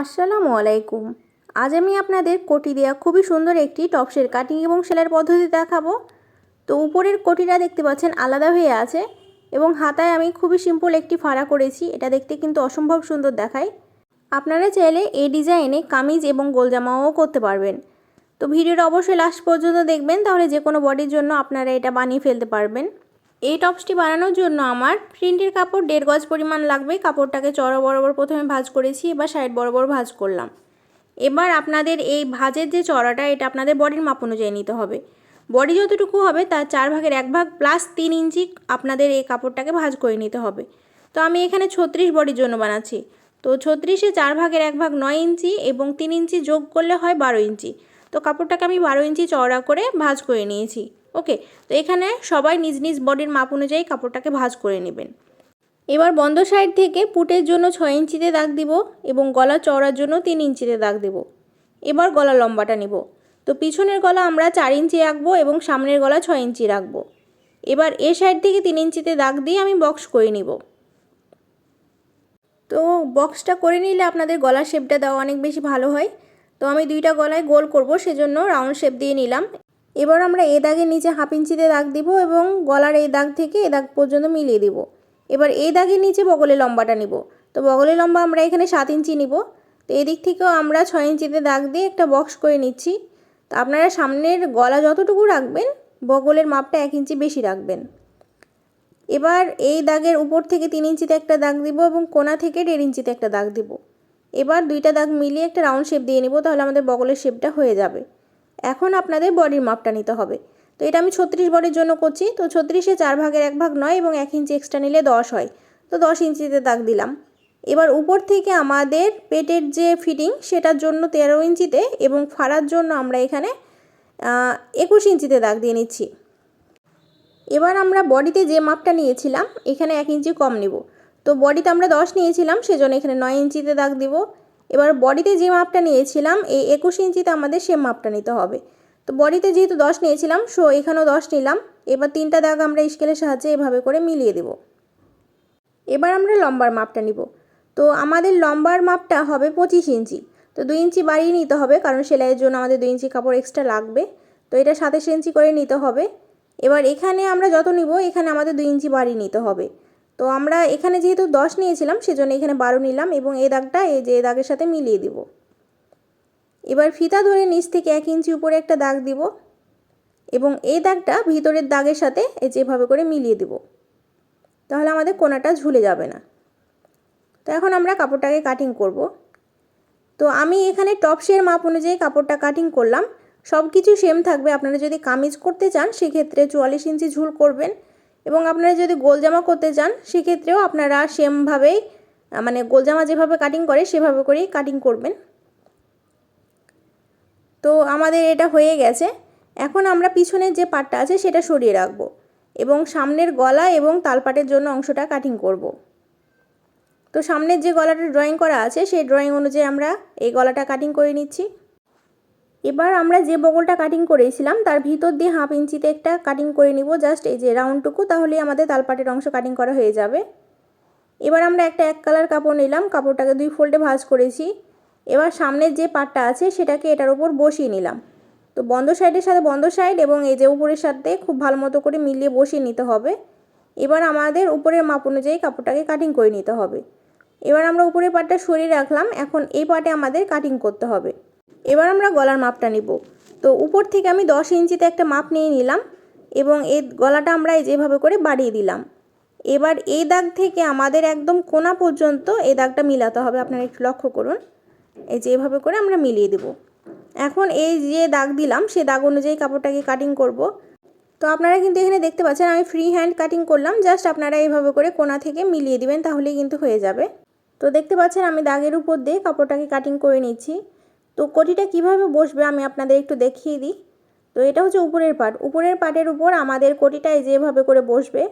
আসসালামু আলাইকুম। আজ আমি আপনাদের কোটি দেওয়া খুবই সুন্দর একটি টপসের কাটিং এবং সেলাইয়ের পদ্ধতি দেখাবো। তো উপরের কোটিটা দেখতে পাচ্ছেন আলাদা হয়ে আছে এবং হাতায় আমি খুবই সিম্পল একটি ফাড়া করেছি। এটা দেখতে কিন্তু অসম্ভব সুন্দর দেখায়। আপনারা চাইলে এই ডিজাইনে কামিজ এবং গোলজামাও করতে পারবেন। তো ভিডিওটা অবশ্যই লাস্ট পর্যন্ত দেখবেন, তাহলে যে কোনো বডির জন্য আপনারা এটা বানিয়ে ফেলতে পারবেন। এই টপসটি বানানোর জন্য আমার প্রিন্টের কাপড় দেড় গজ পরিমাণ লাগবে। কাপড়টাকে চড়া বরাবর প্রথমে ভাজ করেছি, এবার সাইড বরাবর ভাজ করলাম। এবার আপনাদের এই ভাজের যে চড়াটা, এটা আপনাদের বডির মাপ অনুযায়ী নিতে হবে। বডি যতটুকু হবে, তার চার ভাগের এক ভাগ প্লাস তিন ইঞ্চি আপনাদের এই কাপড়টাকে ভাজ করে নিতে হবে। তো আমি এখানে ছত্রিশ বডির জন্য বানাচ্ছি। তো ছত্রিশে চার ভাগের এক ভাগ নয় ইঞ্চি এবং তিন ইঞ্চি যোগ করলে হয় বারো ইঞ্চি। তো কাপড়টাকে আমি বারো ইঞ্চি চওড়া করে ভাজ করে নিয়েছি। ওকে, তো এখানে সবাই নিজ নিজ বডির মাপ অনুযায়ী কাপড়টাকে ভাঁজ করে নেবেন। এবার বন্ধ সাইড থেকে পুটের জন্য ছয় ইঞ্চিতে দাগ দিব এবং গলা চওড়ার জন্য তিন ইঞ্চিতে দাগ দেব। এবার গলা লম্বাটা নিব। তো পিছনের গলা আমরা চার ইঞ্চি রাখব এবং সামনের গলা ছয় ইঞ্চি রাখব। এবার এ সাইড থেকে তিন ইঞ্চিতে দাগ দিয়ে আমি বক্স করে নিব। তো বক্সটা করে নিলে আপনাদের গলার শেপটা দেওয়া অনেক বেশি ভালো হয়। তো আমি দুইটা গলায় গোল করব, সেজন্য রাউন্ড শেপ দিয়ে নিলাম। এবার আমরা এ দাগের নিচে হাফ ইঞ্চিতে দাগ দিব এবং গলার এই দাগ থেকে এ দাগ পর্যন্ত মিলিয়ে দিব। এবার এই দাগের নিচে বগলের লম্বাটা নিব। তো বগলের লম্বা আমরা এখানে সাত ইঞ্চি নিব। তো এদিক থেকেও আমরা ছয় ইঞ্চিতে দাগ দিয়ে একটা বক্স করে নিচ্ছি। তো আপনারা সামনের গলা যতটুকু রাখবেন, বগলের মাপটা এক ইঞ্চি বেশি রাখবেন। এবার এই দাগের উপর থেকে তিন ইঞ্চিতে একটা দাগ দিব এবং কোনা থেকে দেড় ইঞ্চিতে একটা দাগ দিব। এবার দুইটা দাগ মিলিয়ে একটা রাউন্ড শেপ দিয়ে নিব, তাহলে আমাদের বগলের শেপটা হয়ে যাবে। এখন আপনাদের বডির মাপটা নিতে হবে। তো এটা আমি ছত্রিশ বডির জন্য করছি। তো ছত্রিশে চার ভাগের এক ভাগ নয় এবং এক ইঞ্চি এক্সট্রা নিলে দশ হয়। তো দশ ইঞ্চিতে দাগ দিলাম। এবার উপর থেকে আমাদের পেটের যে ফিটিং সেটার জন্য তেরো ইঞ্চিতে এবং ফাড়ার জন্য আমরা এখানে একুশ ইঞ্চিতে দাগ দিয়ে নিচ্ছি। এবার আমরা বডিতে যে মাপটা নিয়েছিলাম, এখানে এক ইঞ্চি কম নেব। তো বডিতে আমরা দশ নিয়েছিলাম, সেজন্য এখানে নয় ইঞ্চিতে দাগ দিব। এবার বডিতে যে মাপটা নিয়েছিলাম, এই একুশ ইঞ্চিতে আমাদের সে মাপটা নিতে হবে। তো বডিতে যেহেতু দশ নিয়েছিলাম, সো এখানেও দশ নিলাম। এবার তিনটা দাগ আমরা স্কেলের সাহায্যে এভাবে করে মিলিয়ে দেব। এবার আমরা লম্বার মাপটা নিব। তো আমাদের লম্বার মাপটা হবে পঁচিশ ইঞ্চি। তো দুই ইঞ্চি বাড়িয়ে নিতে হবে, কারণ সেলাইয়ের জন্য আমাদের দুই ইঞ্চি কাপড় এক্সট্রা লাগবে। তো এটা সাতাশ ইঞ্চি করে নিতে হবে। এবার এখানে আমরা যত নিব, এখানে আমাদের দুই ইঞ্চি বাড়িয়ে নিতে হবে। তো আমরা এখানে যেহেতু দশ নিয়েছিলাম, সেজন্য এখানে বারো নিলাম এবং এই দাগটা এই যে দাগের সাথে মিলিয়ে দিব। এবার ফিতা ধরে নিচ থেকে এক ইঞ্চি উপরে একটা দাগ দিব এবং এই দাগটা ভিতরের দাগের সাথে এই যেভাবে করে মিলিয়ে দিব। তাহলে আমাদের কোনাটা ঝুলে যাবে না। তো এখন আমরা কাপড়টাকে কাটিং করব। তো আমি এখানে টপসের মাপ অনুযায়ী কাপড়টা কাটিং করলাম। সব কিছু সেম থাকবে। আপনারা যদি কামিজ করতে চান, সেক্ষেত্রে চুয়াল্লিশ ইঞ্চি ঝুল করবেন। এবং আপনারা যদি গোল জামা করতে চান, সেক্ষেত্রেও আপনারা সেমভাবেই মানে গোল জামা যেভাবে কাটিং করে, সেভাবে করেই কাটিং করবেন। তো আমাদের এটা হয়ে গেছে। এখন আমরা পিছনের যে পাটটা আছে, সেটা সরিয়ে রাখব এবং সামনের গলা এবং তালপাটের জন্য অংশটা কাটিং করব। তো সামনের যে গলাটা ড্রয়িং করা আছে, সেই ড্রয়িং অনুযায়ী আমরা এই গলাটা কাটিং করে নিচ্ছি। এবার আমরা যে বগলটা কাটিং করেছিলাম, তার ভিতর দিয়ে হাফ ইঞ্চিতে একটা কাটিং করে নিব জাস্ট এই যে রাউন্ডটুকু তাহলে আমাদের তালপাটের অংশ কাটিং করা হয়ে যাবে। এবার আমরা একটা এক কালার কাপড় নিলাম, কাপড়টাকে দুই ফোল্ডে ভাঁজ করেছি। এবার সামনের যে পাটটা আছে, সেটাকে এটার উপর বসিয়ে নিলাম। তো বন্ধ সাইডের সাথে বন্ধ সাইড এবং এই যে উপরের সাথে খুব ভালো মতো করে মিলিয়ে বসিয়ে নিতে হবে। এবার আমাদের উপরের মাপ অনুযায়ী কাপড়টাকে কাটিং করে নিতে হবে। এবার আমরা উপরের পাটটা সরিয়ে রাখলাম, এখন এই পাটে আমাদের কাটিং করতে হবে। এবার আমরা গলার মাপটা নিব। তো উপর থেকে আমি দশ ইঞ্চিতে একটা মাপ নিয়ে নিলাম এবং এই গলাটা আমরা যেভাবে করে বাড়িয়ে দিলাম। এবার এই দাগ থেকে আমাদের একদম কোনা পর্যন্ত এই দাগটা মিলাতে হবে। আপনারা একটু লক্ষ্য করুন। এই যে এভাবে করে আমরা মিলিয়ে দেব। এখন এই যে দাগ দিলাম, সে দাগ অনুযায়ী কাপড়টাকে কাটিং করব। তো আপনারা কিন্তু এখানে দেখতে পাচ্ছেন, আমি ফ্রি হ্যান্ড কাটিং করলাম। জাস্ট আপনারা এইভাবে করে কোনা থেকে মিলিয়ে দিবেন, তাহলেই কিন্তু হয়ে যাবে। তো দেখতে পাচ্ছেন, আমি দাগের উপর দিয়ে কাপড়টাকে কাটিং করে নিচ্ছি। তো কোটিটা কীভাবে বসবে আমি আপনাদের একটু দেখিয়ে দিই। তো এটা হচ্ছে উপরের পাট। উপরের পাটের উপর আমাদের কোটিটাই যেভাবে করে বসবে।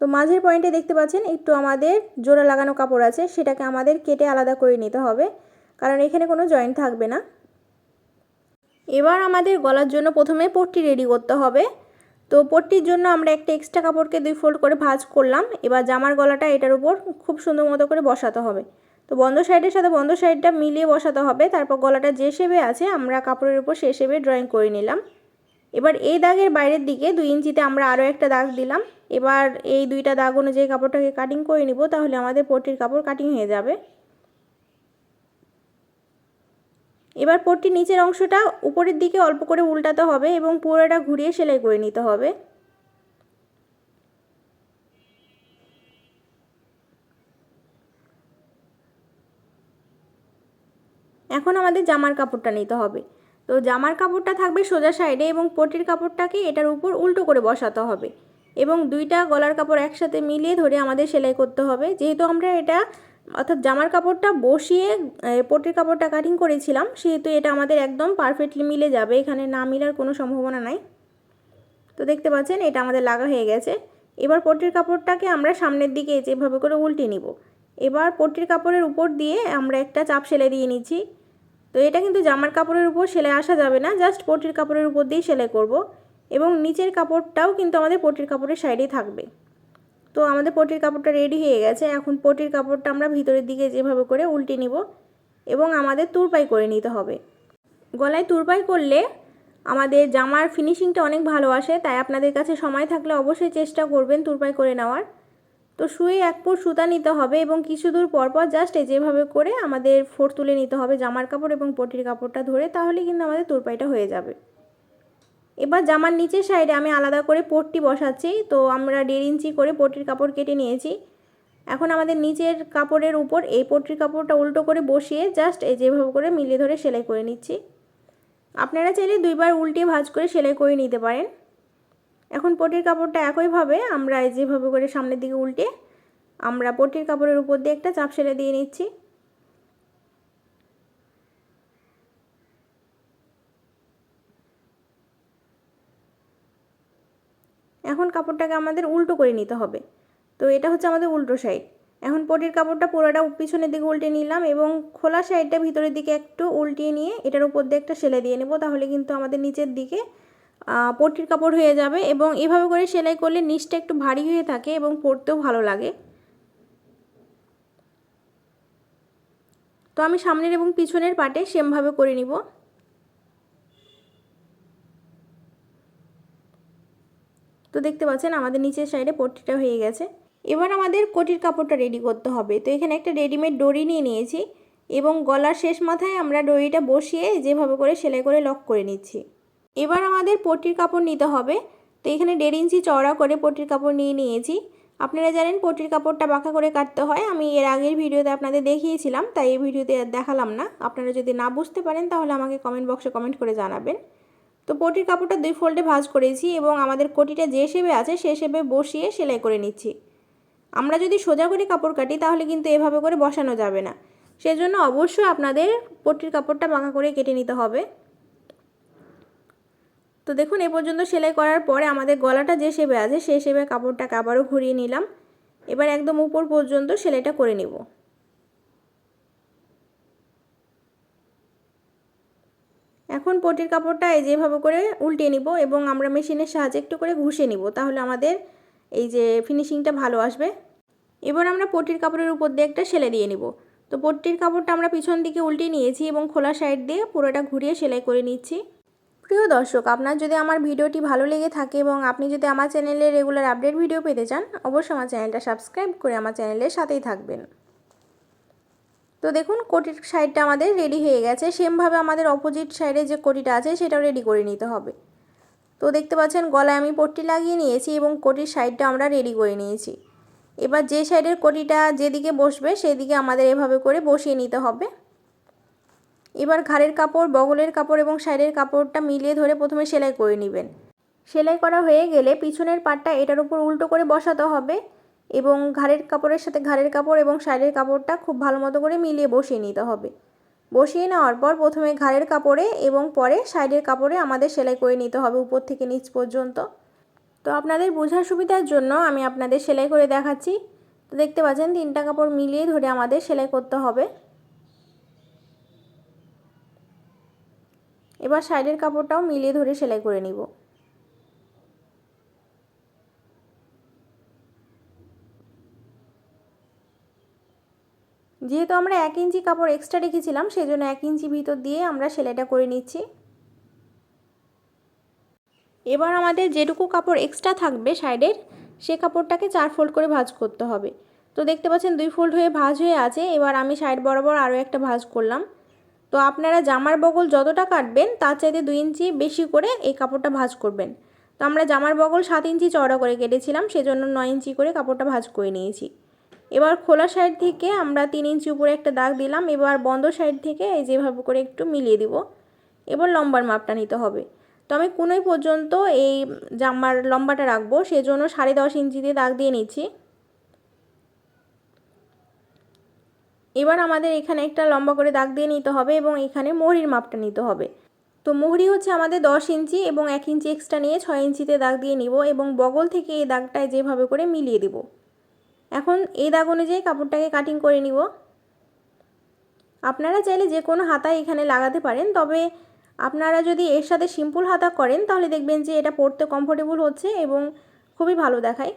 তো মাঝের পয়েন্টে দেখতে পাচ্ছেন একটু আমাদের জোড়া লাগানো কাপড় আছে, সেটাকে আমাদের কেটে আলাদা করে নিতে হবে, কারণ এখানে কোনো জয়েন্ট থাকবে না। এবার আমাদের গলার জন্য প্রথমে পট্টি রেডি করতে হবে। তো পট্টির জন্য আমরা একটা এক্সট্রা কাপড়কে দুই ফোল্ড করে ভাঁজ করলাম। এবার জামার গলাটা এটার উপর খুব সুন্দর মতো করে বসাতে হবে। তো বন্ধ সাইডের সাথে বন্ধ সাইডটা মিলিয়ে বসাতে হবে। তারপর গলাটা যে শেপে আছে, আমরা কাপড়ের উপর সে শেপে ড্রয়িং করে নিলাম। এবার এই দাগের বাইরের দিকে দুই ইঞ্চিতে আমরা আরও একটা দাগ দিলাম। এবার এই দুইটা দাগ অনুযায়ী কাপড়টাকে কাটিং করে নিব, তাহলে আমাদের পট্টির কাপড় কাটিং হয়ে যাবে। এবার পট্টির নিচের অংশটা উপরের দিকে অল্প করে উল্টাতে হবে এবং পুরোটা ঘুরিয়ে সেলাই করে নিতে হবে। এখন আমাদের জামার কাপড়টা নিতে হবে। তো জামার কাপড়টা থাকবে সোজা সাইডে এবং পটির কাপড়টাকে এটার উপর উল্টো করে বসাতে হবে। এবং দুইটা গলার কাপড় একসাথে মিলিয়ে ধরে আমাদের সেলাই করতে হবে। যেহেতু আমরা এটা, অর্থাৎ জামার কাপড়টা বসিয়ে পটির কাপড়টা কাটিং করেছিলাম, সেহেতু এটা আমাদের একদম পারফেক্টলি মিলে যাবে। এখানে না মিলার কোনো সম্ভাবনা নাই। তো দেখতে পাচ্ছেন, এটা আমাদের লাগা হয়ে গেছে। এবার পটির কাপড়টাকে আমরা সামনের দিকে যেভাবে করে উল্টে নিব। এবার পটির কাপড়ের উপর দিয়ে আমরা একটা চাপ সেলাই দিয়ে নিচ্ছি। তো এটা কিন্তু জামার কাপড়ের উপর সেলাই আসা যাবে না জাস্ট পটির কাপড়ের উপর দিয়েই সেলাই করব। এবং নিচের কাপড়টাও কিন্তু আমাদের পটির কাপড়ের সাইডেই থাকবে। তো আমাদের পটির কাপড়টা রেডি হয়ে গেছে, এখন পটির কাপড়টা আমরা ভিতরের দিকে যেভাবে করে উল্টে নিব এবং আমাদের তুরপাই করে নিতে হবে। গলায় তুরপাই করলে আমাদের জামার ফিনিশিংটা অনেক ভালো আসে, তাই আপনাদের কাছে সময় থাকলে অবশ্যই চেষ্টা করবেন তুরপাই করে নেওয়ার। তো শুয়ে এক ফুট সুতা নিতে হবে এবং কিছু দূর পরপর জাস্ট যেভাবে করে আমাদের ফোর তুলে নিতে হবে জামার কাপড় এবং পটির কাপড়টা ধরে তাহলে কিন্তু আমাদের তুরপাইটা হয়ে যাবে। এবার জামার নিচের সাইডে আমি আলাদা করে পট্টি বসাচ্ছি, তো আমরা দেড় ইঞ্চি করে পটির কাপড় কেটে নিয়েছি। এখন আমাদের নিচের কাপড়ের উপর এই পট্টির কাপড়টা উল্টো করে বসিয়ে জাস্ট এই যেভাবে করে মিলিয়ে ধরে সেলাই করে নিচ্ছি। আপনারা চাইলে দুইবার উল্টিয়ে ভাজ করে সেলাই করে নিতে পারেন। এখন পটির কাপড়টা একইভাবে আমরা যেভাবে করে সামনের দিকে উল্টে আমরা পটির কাপড়ের উপর দিয়ে একটা চাপ সেলাই দিয়ে নিচ্ছি। এখন কাপড়টাকে আমাদের উল্টো করে নিতে হবে। তো এটা হচ্ছে আমাদের উল্টো সাইড এখন পটির কাপড়টা পুরোটা পিছনের দিকে উল্টে নিলাম এবং খোলা সাইডটা ভিতরের দিকে একটু উল্টিয়ে নিয়ে এটার উপর দিয়ে একটা সেলাই দিয়ে নেব, তাহলে কিন্তু আমাদের নিচের দিকে পটির কাপড় হয়ে যাবে এবং এভাবে করে সেলাই করলে নিচটা একটু ভারী হয়ে থাকে এবং পরতেও ভালো লাগে। তো আমি সামনের এবং পিছনের পাটে সেমভাবে করে নিব। তো দেখতে পাচ্ছেন আমাদের নিচের সাইডে পট্টিটা হয়ে গেছে। এবার আমাদের কোটির কাপড়টা রেডি করতে হবে। তো এখানে একটা রেডিমেড দড়ি নিয়ে নিয়েছি এবং গলার শেষ মাথায় আমরা দড়িটা বসিয়ে যেভাবে করে সেলাই করে লক করে নিচ্ছি। এবার আমাদের পটির কাপড় নিতে হবে। তো এখানে দেড় ইঞ্চি চওড়া করে পটির কাপড় নিয়ে নিয়েছি। আপনারা জানেন পটির কাপড়টা বাঁকা করে কাটতে হয়। আমি এর আগের ভিডিওতে আপনাদের দেখিয়েছিলাম, তাই এই ভিডিওতে দেখালাম না। আপনারা যদি না বুঝতে পারেন, তাহলে আমাকে কমেন্ট বক্সে কমেন্ট করে জানাবেন। তো পটির কাপড়টা দুই ফোল্ডে ভাঁজ করেছি এবং আমাদের কোটিটা যে শেপে আছে, সে শেপে বসিয়ে সেলাই করে নিচ্ছি। আমরা যদি সোজা করে কাপড় কাটি, তাহলে কিন্তু এভাবে করে বসানো যাবে না। সেজন্য অবশ্যই আপনাদের পটির কাপড়টা বাঁকা করে কেটে নিতে হবে। তো দেখুন, এ পর্যন্ত সেলাই করার পরে আমাদের গলাটা যে শেপে আছে, সেই শেপে কাপড়টাকে আবারও ঘুরিয়ে নিলাম। এবার একদম উপর পর্যন্ত সেলাইটা করে নিব। এখন পটির কাপড়টা এই যেভাবে করে উল্টে নিব এবং আমরা মেশিনের সাহায্যে একটু করে ঘুষে নিব, তাহলে আমাদের এই যে ফিনিশিংটা ভালো আসবে। এবার আমরা পটির কাপড়ের উপর দিয়ে একটা সেলাই দিয়ে নিব। তো পট্টির কাপড়টা আমরা পিছন দিকে উল্টে নিয়েছি এবং খোলা সাইড দিয়ে পুরোটা ঘুরিয়ে সেলাই করে নিচ্ছি। প্রিয় দর্শক, আপনার যদি আমার ভিডিওটি ভালো লেগে থাকে এবং আপনি যদি আমার চ্যানেলে রেগুলার আপডেট ভিডিও পেতে চান, অবশ্যই আমার চ্যানেলটা সাবস্ক্রাইব করে আমার চ্যানেলের সাথেই থাকবেন। তো দেখুন, কোটির সাইডটা আমাদের রেডি হয়ে গেছে। সেমভাবে আমাদের অপোজিট সাইডে যে কোটিটা আছে, সেটাও রেডি করে নিতে হবে। তো দেখতে পাচ্ছেন, গলায় আমি পট্টি লাগিয়ে নিয়েছি এবং কোটির সাইডটা আমরা রেডি করে নিয়েছি। এবার যে সাইডের কোটিটা যেদিকে বসবে, সেদিকে আমাদের এভাবে করে বসিয়ে নিতে হবে। এবার ঘাড়ের কাপড়, বগলের কাপড় এবং সাইডের কাপড়টা মিলিয়ে ধরে প্রথমে সেলাই করে নেবেন। সেলাই করা হয়ে গেলে পিছনের পাটটা এটার উপর উল্টো করে বসাতে হবে এবং ঘাড়ের কাপড়ের সাথে ঘাড়ের কাপড় এবং সাইডের কাপড়টা খুব ভালো মতো করে মিলিয়ে বসিয়ে নিতে হবে। বসিয়ে নেওয়ার পর প্রথমে ঘাড়ের কাপড়ে এবং পরে সাইডের কাপড়ে আমাদের সেলাই করে নিতে হবে উপর থেকে নিচ পর্যন্ত। তো আপনাদের বোঝার সুবিধার জন্য আমি আপনাদের সেলাই করে দেখাচ্ছি। তো দেখতে পাচ্ছেন তিনটা কাপড় মিলিয়ে ধরে আমাদের সেলাই করতে হবে। এবার সাইডের কাপড়টাও মিলিয়ে ধরে সেলাই করে নিব। যেহেতু আমরা এক ইঞ্চি কাপড় এক্সট্রা রেখেছিলাম সেই জন্য এক ইঞ্চি ভিতর দিয়ে আমরা সেলাইটা করে নিচ্ছি। এবার আমাদের যেটুকু কাপড় এক্সট্রা থাকবে সাইডের সে কাপড়টাকে চার ফোল্ড করে ভাঁজ করতে হবে। তো দেখতে পাচ্ছেন দুই ফোল্ড হয়ে ভাঁজ হয়ে আছে, এবার আমি সাইড বরাবর আরও একটা ভাঁজ করলাম। তো আপনারা জামার বগল যতটা কাটবেন, তার চাইতে দুই ইঞ্চি বেশি করে এই কাপড়টা ভাঁজ করবেন। তো আমরা জামার বগল সাত ইঞ্চি চওড়া করে কেটেছিলাম, সেজন্য নয় ইঞ্চি করে কাপড়টা ভাঁজ করে নিয়েছি। এবার খোলা সাইড থেকে আমরা তিন ইঞ্চি উপরে একটা দাগ দিলাম, এবার বন্ধ সাইড থেকে এই যেভাবে করে একটু মিলিয়ে দিব। এবার লম্বার মাপটা নিতে হবে। তো আমি কোনোই পর্যন্ত এই জামার লম্বাটা রাখব, সেজন্য সাড়ে দশ ইঞ্চিতে দাগ দিয়ে নিচ্ছি। এবার আমাদের এখানে একটা লম্বা করে দাগ দিয়ে নিতে হবে এবং এখানে মোহরির মাপটা নিতে হবে। তো মোহরি হচ্ছে আমাদের দশ ইঞ্চি এবং এক ইঞ্চি এক্সট্রা নিয়ে ছয় ইঞ্চিতে দাগ দিয়ে নিব এবং বগল থেকে এই দাগটায় যেভাবে করে মিলিয়ে দিব। এখন এই দাগ অনুযায়ী কাপড়টাকে কাটিং করে নিব। আপনারা চাইলে যে কোনো হাতা এখানে লাগাতে পারেন, তবে আপনারা যদি এর সাথে সিম্পল হাতা করেন, তাহলে দেখবেন যে এটা পরতে কমফোর্টেবল হচ্ছে এবং খুবই ভালো দেখায়।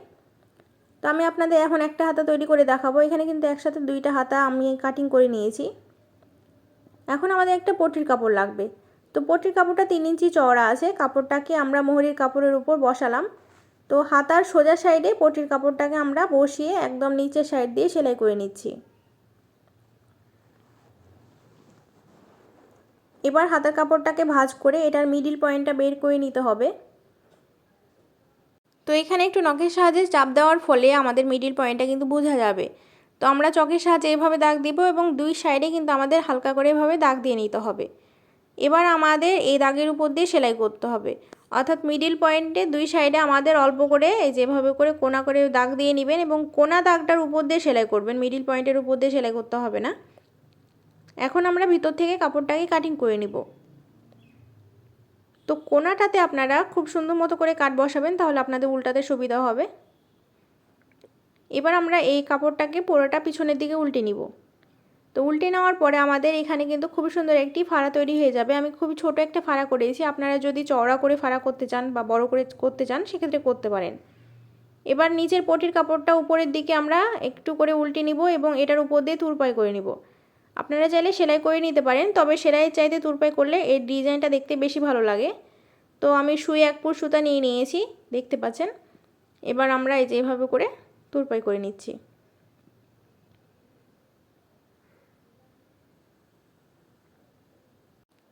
তো আমি আপনাদের এখন একটা হাতা তৈরি করে দেখাবো। এখানে কিন্তু একসাথে দুইটা হাতা আমি কাটিং করে নিয়েছি। এখন আমাদের একটা পটির কাপড় লাগবে। তো পটির কাপড়টা তিন ইঞ্চি চওড়া আছে। কাপড়টাকে আমরা মোহরির কাপড়ের উপর বসালাম। তো হাতার সোজা সাইডে পটির কাপড়টাকে আমরা বসিয়ে একদম নিচের সাইড দিয়ে সেলাই করে নিচ্ছি। এবার হাতার কাপড়টাকে ভাঁজ করে এটার মিডিল পয়েন্টটা বের করে নিতে হবে। তো এখানে একটু নখের সাহায্যে চাপ দেওয়ার ফলে আমাদের মিডিল পয়েন্টটা কিন্তু বোঝা যাবে। তো আমরা চকের সাহায্যে এভাবে দাগ দিব এবং দুই সাইডে কিন্তু আমাদের হালকা করে এভাবে দাগ দিয়ে নিতে হবে। এবার আমাদের এই দাগের উপর দিয়ে সেলাই করতে হবে। অর্থাৎ মিডিল পয়েন্টে দুই সাইডে আমাদের অল্প করে এই যেভাবে করে কোনা করে দাগ দিয়ে নেবেন এবং কোনা দাগটার উপর দিয়ে সেলাই করবেন। মিডিল পয়েন্টের উপর দিয়ে সেলাই করতে হবে না। এখন আমরা ভিতর থেকে কাপড়টাকে কাটিং করে নিব। তো কোনাটাতে আপনারা খুব সুন্দর মতো করে কাট বসাবেন, তাহলে আপনাদের উল্টাতে সুবিধা হবে। এবার আমরা এই কাপড়টাকে পুরোটা পিছনের দিকে উল্টে নিব। তো উল্টে নেওয়ার পরে আমাদের এখানে কিন্তু খুবই সুন্দর একটি ফাড়া তৈরি হয়ে যাবে। আমি খুবই ছোট একটা ফাড়া করেছি, আপনারা যদি চওড়া করে ফাড়া করতে চান বা বড় করে করতে চান, সেক্ষেত্রে করতে পারেন। এবার নিচের পটির কাপড়টা উপরের দিকে আমরা একটু করে উল্টে নিব এবং এটার উপর দিয়ে তুরপাই করে নিব। আপনারা চাইলে সেলাই করে নিতে পারেন, তবে সেলাইয়ের চাইতে তুরপাই করলে এই ডিজাইনটা দেখতে বেশি ভালো লাগে। তো আমি সুই এক পুর সুতা নিয়ে নিয়েছি, দেখতে পাচ্ছেন? এবার আমরা এই যেভাবে করে তুরপাই করে নিচ্ছি।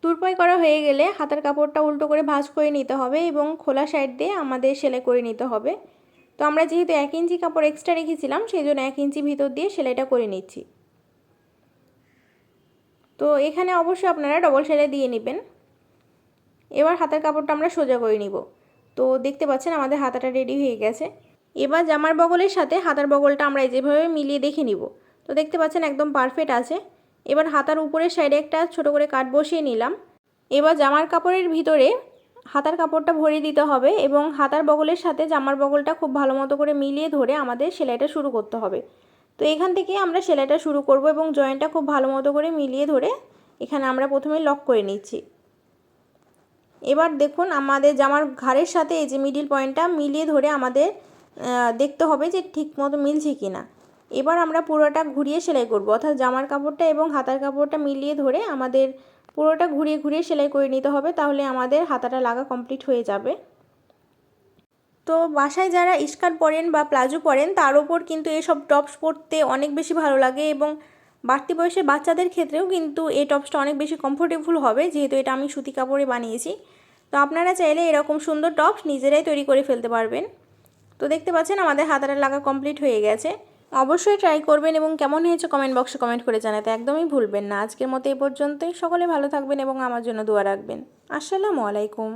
তুরপাই করা হয়ে গেলে হাতার কাপড়টা উল্টো করে ভাঁজ করে নিতে হবে এবং খোলা সাইড দিয়ে আমাদের সেলাই করে নিতে হবে। তো আমরা যেহেতু এক ইঞ্চি কাপড় এক্সট্রা রেখেছিলাম, সেই জন্য এক ইঞ্চি ভিতর দিয়ে সেলাইটা করে নিচ্ছি। তো এখানে অবশ্যই আপনারা ডবল সেলাই দিয়ে নেবেন। এবার হাতের কাপড়টা আমরা সোজা করে নিব। তো দেখতে পাচ্ছেন আমাদের হাতাটা রেডি হয়ে গেছে। এবার জামার বগলের সাথে হাতার বগলটা আমরা যেভাবে মিলিয়ে দেখে নিব। তো দেখতে পাচ্ছেন একদম পারফেক্ট আছে। এবার হাতার উপরের সাইডে একটা ছোট করে কাট বসিয়ে নিলাম। এবার জামার কাপড়ের ভিতরে হাতার কাপড়টা ভরিয়ে দিতে হবে এবং হাতার বগলের সাথে জামার বগলটা খুব ভালো মতো করে মিলিয়ে ধরে আমাদের সেলাইটা শুরু করতে হবে। তো এখান থেকে আমরা সেলাইটা শুরু করব এবং জয়েন্টটা খুব ভালো মতো করে মিলিয়ে ধরে এখানে আমরা প্রথমে লক করে নিচ্ছি। এবার দেখুন আমাদের জামার ঘাড়ের সাথে এই যে মিডিল পয়েন্টটা মিলিয়ে ধরে আমাদের দেখতে হবে যে ঠিক মতো মিলছে কি না এবার আমরা পুরোটা ঘুরিয়ে সেলাই করব। অর্থাৎ জামার কাপড়টা এবং হাতার কাপড়টা মিলিয়ে ধরে আমাদের পুরোটা ঘুরিয়ে ঘুরিয়ে সেলাই করে নিতে হবে, তাহলে আমাদের হাতাটা লাগা কমপ্লিট হয়ে যাবে। তো বাসায় যারা স্কার্ট পরেন বা প্লাজো পরেন, তার ওপর কিন্তু এসব টপস পরতে অনেক বেশি ভালো লাগে এবং বাড়তি বয়সের বাচ্চাদের ক্ষেত্রেও কিন্তু এই টপসটা অনেক বেশি কমফোর্টেবল হবে, যেহেতু এটা আমি সুতি কাপড়ে বানিয়েছি। তো আপনারা চাইলে এরকম সুন্দর টপস নিজেরাই তৈরি করে ফেলতে পারবেন। তো দেখতে পাচ্ছেন আমাদের হাতাটা লাগা কমপ্লিট হয়ে গেছে। অবশ্যই ট্রাই করবেন এবং কেমন হয়েছে কমেন্ট বক্সে কমেন্ট করে জানাতে একদমই ভুলবেন না। আজকের মতো এই পর্যন্তই। সকলে ভালো থাকবেন এবং আমার জন্য দোয়া রাখবেন। আসসালামু আলাইকুম।